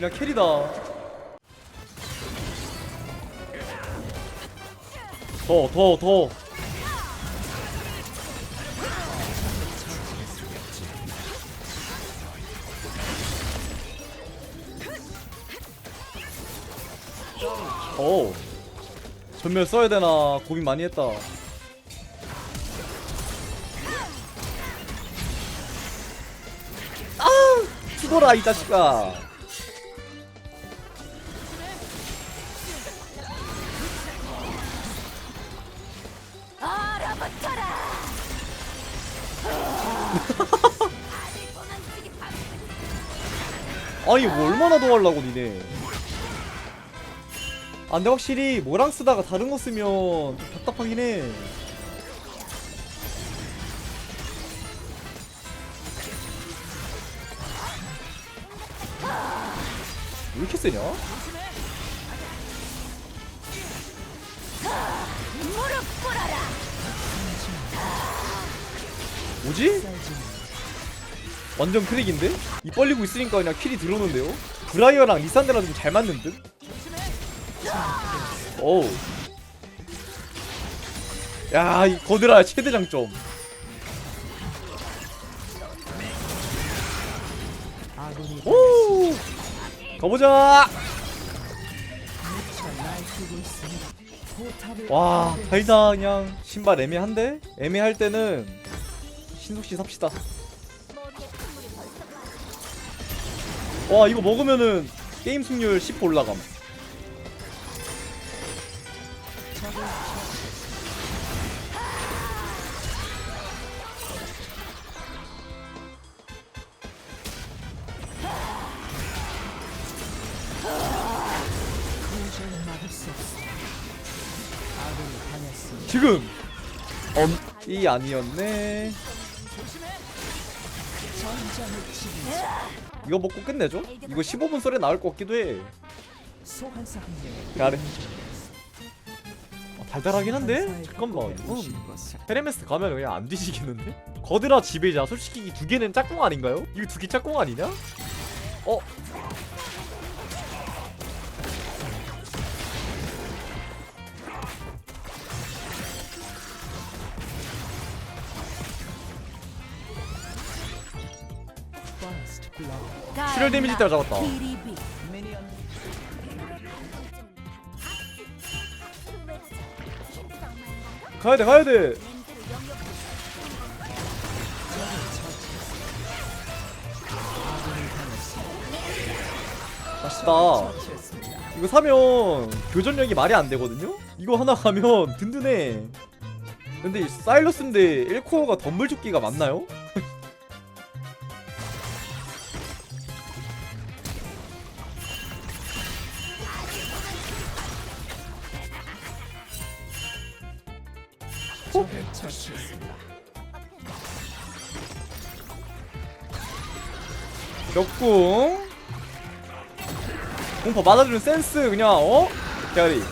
그냥 캐리다. 더, 더, 더. 오. 전멸 써야 되나 고민 많이 했다. 아, 죽어라 이 자식아. 아니 뭐 얼마나 더 하려고 니네 아 근데 확실히 뭐랑 쓰다가 다른 거 쓰면 좀 답답하긴 해 왜 이렇게 세냐? 뭐지? 완전 크릭인데? 입 벌리고 있으니까 그냥 킬이 들어오는데요? 브라이어랑 리산드랑 좀잘 맞는 듯? 오우 야, 이 거드라 최대 장점 오! 가보자! 와, 달다 그냥 신발 애매한데? 애매할 때는 신속시 삽시다 와 이거 먹으면은 게임 승률 10% 올라감 지금 엄이 아니었네 이거 먹고 끝내죠? 이거 15분 썰에 나올 것 같기도 해 야래 어, 달달하긴 한데? 잠깐만 이건 헤레메스 가면 그냥 안 뒤지겠는데? 거드라 지배자 솔직히 이 두 개는 짝꿍 아닌가요? 이거 두 개 짝꿍 아니냐? 어? 출혈 데미지 때문에 잡았다. 가야돼 가야돼 맛있다 이거 사면 교전력이 말이 안 되거든요? 이거 하나 가면 든든해 근데 이 사일러스인데 1코어가 덤블죽기가 맞나요? 역궁 공파 맞아주는 센스 그냥 어? 대가리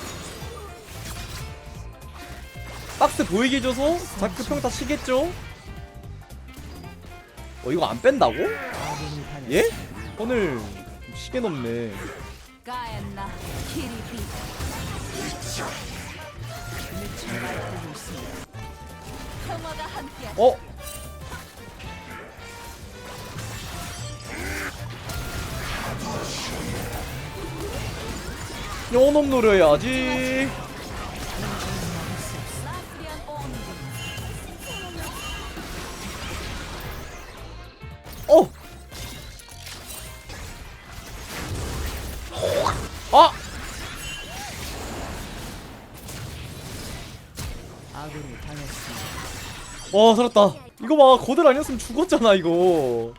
박스 보이게 해줘서 자크 평타 치겠죠? 어 이거 안 뺀다고? 예? 오늘 시계 넘네 어? 영혼 노려야지 와 살았다. 이거 봐 거들 아니었으면 죽었잖아 이거.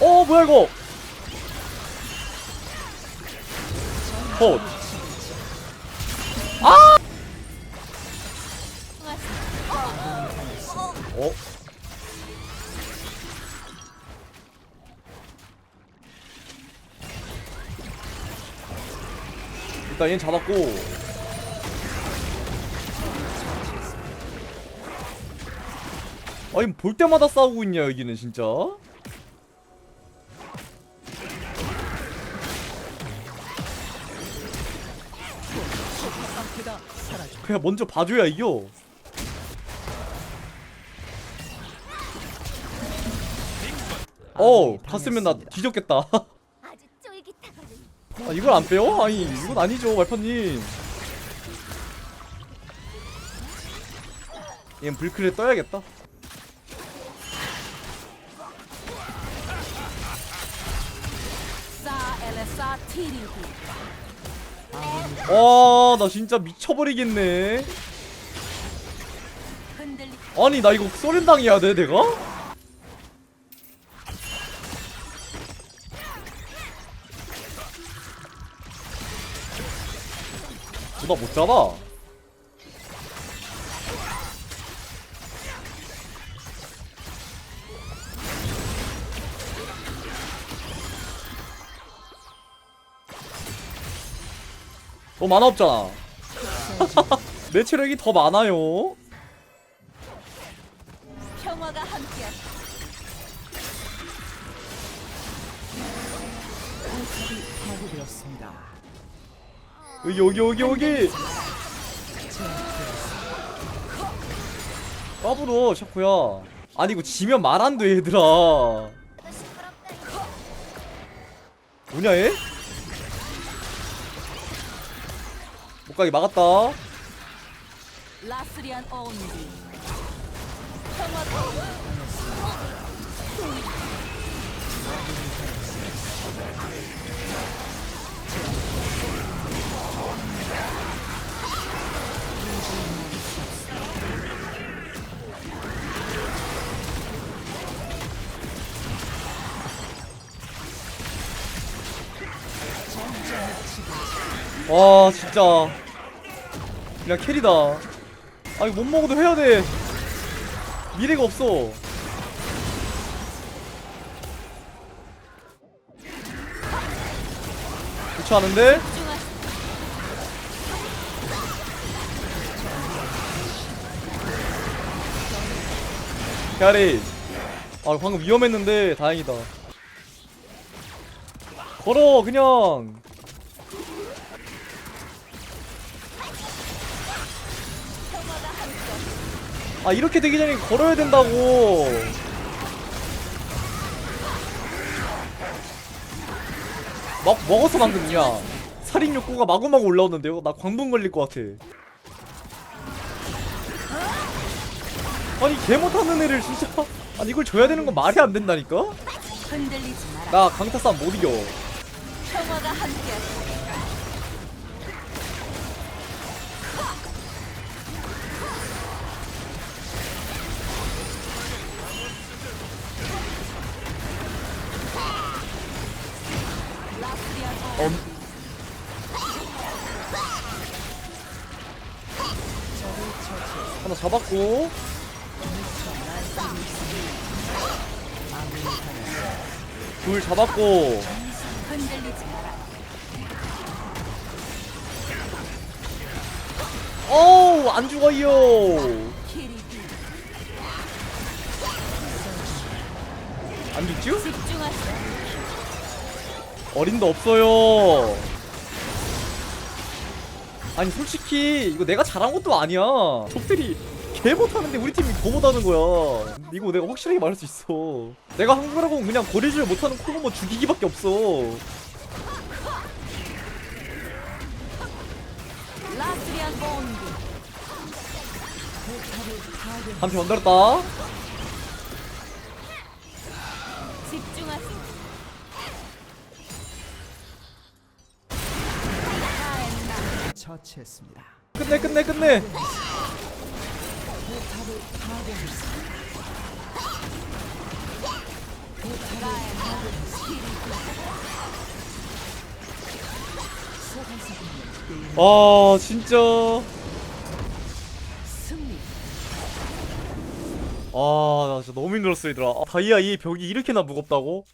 어 뭐야 이거? 헛. 아! 어? 일단 얘는 잡았고 아니 볼 때마다 싸우고 있냐 여기는 진짜? 그냥 먼저 봐줘야 이겨. 어 갔으면 나 뒤졌겠다. 아 이걸 안 빼요? 아니 이건 아니죠 말파님. 얘는 불크를 떠야겠다 사 엘레사 티리비. 와나 진짜 미쳐버리겠네. 아니 나 이거 소렌당해야 돼 내가? 나 못 잡아 너 만화 없잖아. 내 체력이 더 많아요. 평화가. 여기 여기 여기 여기. 까불어 샤코야. 아니 이거 지면 말 안 돼 얘들아. 뭐냐 얘? 못가게 막았다 라스리안. 평화가 와 진짜 그냥 캐리다. 아 이거 못 먹어도 해야 돼. 미래가 없어. 좋지 않은데? 집중하시. 캐리. 아 방금 위험했는데 다행이다. 걸어 그냥 아 이렇게 되기 전에 걸어야 된다고. 막 먹었어 방금이야 살인 욕구가 마구마구 올라오는데요? 나 광분 걸릴 것 같아. 아니 개 못하는 애를 진짜. 아니 이걸 줘야 되는 건 말이 안 된다니까? 흔들리지 마라. 나 강타 싸움 못 이겨. 평화가 함께 하나 잡았고 둘 잡았고. 어우 안 죽어요. 안 죽죠? 어림도 없어요 아니 솔직히 이거 내가 잘한 것도 아니야. 적들이 개 못하는데 우리 팀이 더 못하는 거야. 이거 내가 확실하게 말할 수 있어. 내가 한국이라고 그냥 거리질 못하는 콜로모 죽이기밖에 없어. 한편 언달았다 처치했습니다. 끝내 끝내 끝내 아 진짜 승리. 아, 나 진짜 너무 힘들었어, 얘들아. 아, 다이아 이 벽이 이렇게나 무겁다고?